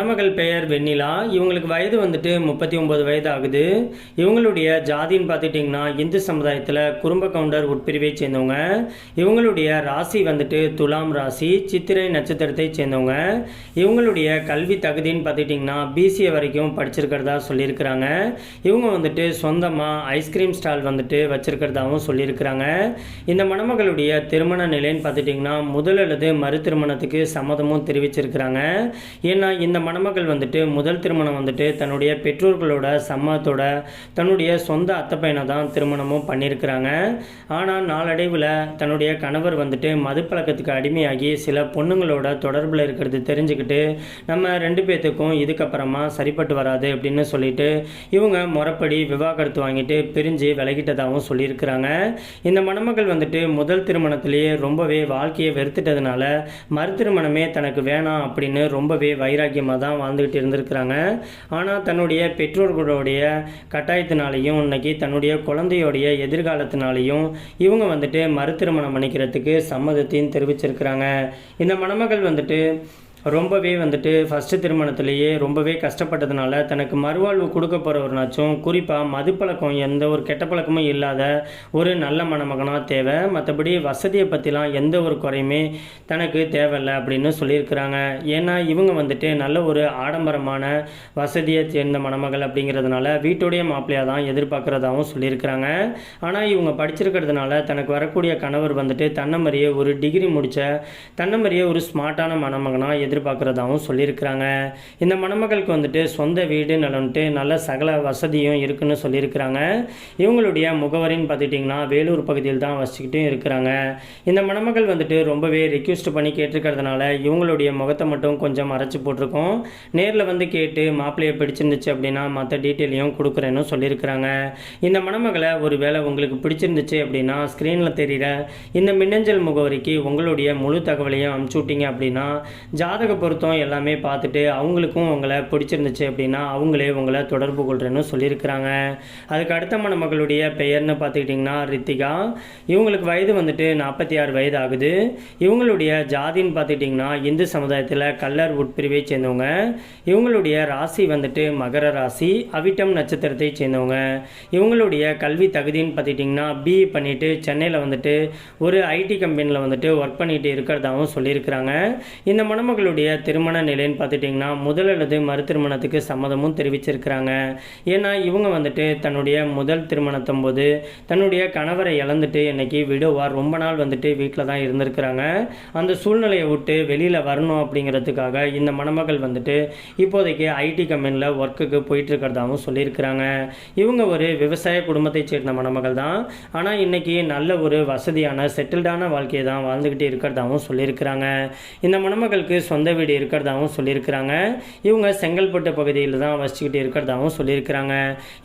மணமகள் பெயர் வெண்ணிலா. இவங்களுக்கு வயது வந்துட்டு முப்பத்தி ஒன்பது வயது ஆகுது இவங்களுடைய ஜாதின்னு பார்த்துட்டிங்கன்னா இந்து சமுதாயத்தில் குறும்ப கவுண்டர் உட்பிரிவை சேர்ந்தவங்க. இவங்களுடைய ராசி வந்துட்டு துலாம் ராசி சித்திரை நட்சத்திரத்தை சேர்ந்தவங்க. இவங்களுடைய கல்வி தகுதின்னு பார்த்துட்டிங்கன்னா பிசிஏ வரைக்கும் படிச்சிருக்கிறதா சொல்லியிருக்கிறாங்க. இவங்க வந்துட்டு சொந்தமாக ஐஸ்கிரீம் ஸ்டால் வந்துட்டு வச்சிருக்கிறதாகவும் சொல்லியிருக்கிறாங்க. இந்த மணமகளுடைய திருமண நிலைன்னு பார்த்துட்டிங்கன்னா முதல் அல்லது மறு திருமணத்துக்கு சம்மதமும் தெரிவிச்சிருக்கிறாங்க. ஏன்னா இந்த மணமகள் வந்துட்டு முதல் திருமணம் வந்துட்டு தன்னுடைய பெற்றோர்களோட சம்மதத்தோட தன்னுடைய சொந்த அத்தை பையனை தான் திருமணமும் பண்ணியிருக்கிறாங்க. ஆனால் நாளடைவில் தன்னுடைய கணவர் வந்துட்டு மது பழக்கத்துக்கு அடிமையாகி சில பொண்ணுங்களோட தொடர்பில் இருக்கிறது தெரிஞ்சுக்கிட்டு நம்ம ரெண்டு பேர்த்துக்கும் இதுக்கப்புறமா சரிப்பட்டு வராது அப்படின்னு சொல்லிட்டு இவங்க முறைப்படி விவாகரத்து வாங்கிட்டு பிரிஞ்சு விலகிட்டதாகவும் சொல்லியிருக்கிறாங்க. இந்த மணமகள் வந்துட்டு முதல் திருமணத்திலேயே ரொம்பவே வாழ்க்கையை வெறுத்துட்டதுனால மறு திருமணமே தனக்கு வேணாம் அப்படின்னு ரொம்பவே வைராக்கியமாக தான் வாழ்ந்துக்கிட்டு இருந்திருக்கிறாங்க. ஆனால் தன்னுடைய பெற்றோர்களுடைய கட்டாயத்தினாலையும் இன்னைக்கு தன்னுடைய குழந்தையோடைய எதிர்காலத்தினாலையும் இவங்க வந்துட்டு மறு திருமணம் பண்ணிக்கிறதுக்கு சம்மதத்தையும் தெரிவிச்சிருக்கிறாங்க. இந்த மணமகள் வந்துட்டு ரொம்பவே வந்துட்டு ஃபஸ்ட்டு திருமணத்திலேயே ரொம்பவே கஷ்டப்பட்டதுனால தனக்கு மறுவாழ்வு கொடுக்க போகிறவர்னாச்சும் குறிப்பாக மதுப்பழக்கம் எந்த ஒரு கெட்ட பழக்கமும் இல்லாத ஒரு நல்ல மணமகனாக தேவை. மற்றபடி வசதியை பற்றிலாம் எந்த ஒரு குறையுமே தனக்கு தேவையில்லை அப்படின்னு சொல்லியிருக்கிறாங்க. ஏன்னா இவங்க வந்துட்டு நல்ல ஒரு ஆடம்பரமான வசதியை சேர்ந்த மணமகள் அப்படிங்கிறதுனால வீட்டுடைய மாப்பிள்ளையாக தான் எதிர்பார்க்குறதாகவும் சொல்லியிருக்கிறாங்க. ஆனால் இவங்க படிச்சிருக்கிறதுனால தனக்கு வரக்கூடிய கணவர் வந்துட்டு மாதிரியே ஒரு டிகிரி முடித்த தன்னமறிய ஒரு ஸ்மார்ட்டான மணமகனாக எதிர்பார்க்குறதாகவும் சொல்லியிருக்கிறாங்க. இந்த மணமகளுக்கு வந்துட்டு சொந்த வீடு நலன்ட்டு நல்ல சகல வசதியும் இருக்குன்னு சொல்லியிருக்கிறாங்க. இவங்களுடைய முகவரின்னு பார்த்துட்டிங்கன்னா வேலூர் பகுதியில் தான் வச்சுக்கிட்டும் இருக்கிறாங்க. இந்த மணமகள் வந்துட்டு ரொம்பவே ரிக்வெஸ்ட் பண்ணி கேட்டிருக்கிறதுனால இவங்களுடைய முகத்தை மட்டும் கொஞ்சம் மறைச்சி போட்டிருக்கோம். நேரில் வந்து கேட்டு மாப்பிள்ளையை பிடிச்சிருந்துச்சு அப்படின்னா மற்ற டீட்டெயிலையும் கொடுக்குறேன்னு சொல்லியிருக்கிறாங்க. இந்த மணமகளை ஒரு வேளை உங்களுக்கு பிடிச்சிருந்துச்சு அப்படின்னா ஸ்க்ரீனில் தெரிகிற இந்த மின்னஞ்சல் முகவரிக்கு உங்களுடைய முழு தகவலையும் அனுப்பிச்சு விட்டீங்க அப்படின்னா ஜாதக பொருத்தம் எல்லாமே பார்த்துட்டு அவங்களுக்கும் உங்களை பிடிச்சிருந்துச்சு அப்படின்னா அவங்களே உங்களை தொடர்பு கொள்கிறேன்னு சொல்லியிருக்கிறாங்க. அதுக்கு அடுத்த மணமகளுடைய பெயர்னு பார்த்துக்கிட்டிங்கன்னா ரித்திகா. இவங்களுக்கு வயது வந்துட்டு நாற்பத்தி ஆறு வயது ஆகுது. இவங்களுடைய ஜாதின்னு பார்த்துக்கிட்டிங்கன்னா இந்து சமுதாயத்தில் கல்லர் உட்பிரிவை சேர்ந்தவங்க. இவங்களுடைய ராசி வந்துட்டு மகர ராசி அவிட்டம் நட்சத்திரத்தை சேர்ந்தவங்க. இவங்களுடைய கல்வி தகுதின்னு பார்த்துக்கிட்டிங்கன்னா பிஇ பண்ணிவிட்டு சென்னையில் வந்துட்டு ஒரு ஐடி கம்பெனியில் வந்துட்டு ஒர்க் பண்ணிட்டு இருக்கிறதாகவும் சொல்லியிருக்கிறாங்க. இந்த மணமகளுடைய திருமண நிலைன்னு பார்த்துட்டிங்கன்னா முதல் அல்லது மறு திருமணத்துக்கு சம்மதமும் தெரிவிச்சிருக்கிறாங்க. ஏன்னா இவங்க வந்துட்டு தன்னுடைய முதல் திருமணத்தும் போது தன்னுடைய கணவரை இழந்துட்டு இன்னைக்கு விடுவார் ரொம்ப நாள் வந்துட்டு வீட்டில் தான் இருந்திருக்கிறாங்க. அந்த சூழ்நிலையை விட்டு வெளியில் வரணும் அப்படிங்கிறதுக்காக இந்த மணமகள் வந்துட்டு இப்போதைக்கு ஐடி கம்பெனியில் ஒர்க்குக்கு போயிட்டு இருக்கிறதாகவும் சொல்லியிருக்கிறாங்க. இவங்க ஒரு விவசாய குடும்பத்தை சேர்ந்த மணமகள் தான். ஆனால் இன்னைக்கு நல்ல ஒரு வசதியான செட்டில்டான வாழ்க்கையை தான் வாழ்ந்துக்கிட்டு இருக்கிறதாகவும் சொல்லியிருக்கிறாங்க. இந்த மணமகளுக்கு சொந்த சொந்த வீடு இருக்கிறதாகவும் சொல்லியிருக்கிறாங்க. இவங்க செங்கல்பட்டு பகுதியில் தான் வசிச்சுக்கிட்டு இருக்கிறதாகவும் சொல்லியிருக்கிறாங்க.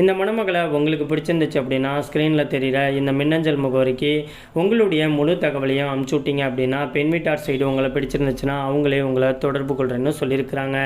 இந்த மணமகளை உங்களுக்கு பிடிச்சிருந்துச்சு அப்படின்னா ஸ்க்ரீனில் தெரிகிற இந்த மின்னஞ்சல் முகவரிக்கு உங்களுடைய முழு தகவலையும் அமுச்சு விட்டீங்க அப்படின்னா பெண் வீட்டார் சைடு உங்களை பிடிச்சிருந்துச்சுன்னா அவங்களே உங்களை தொடர்பு கொள்கிறேன்னு சொல்லியிருக்கிறாங்க.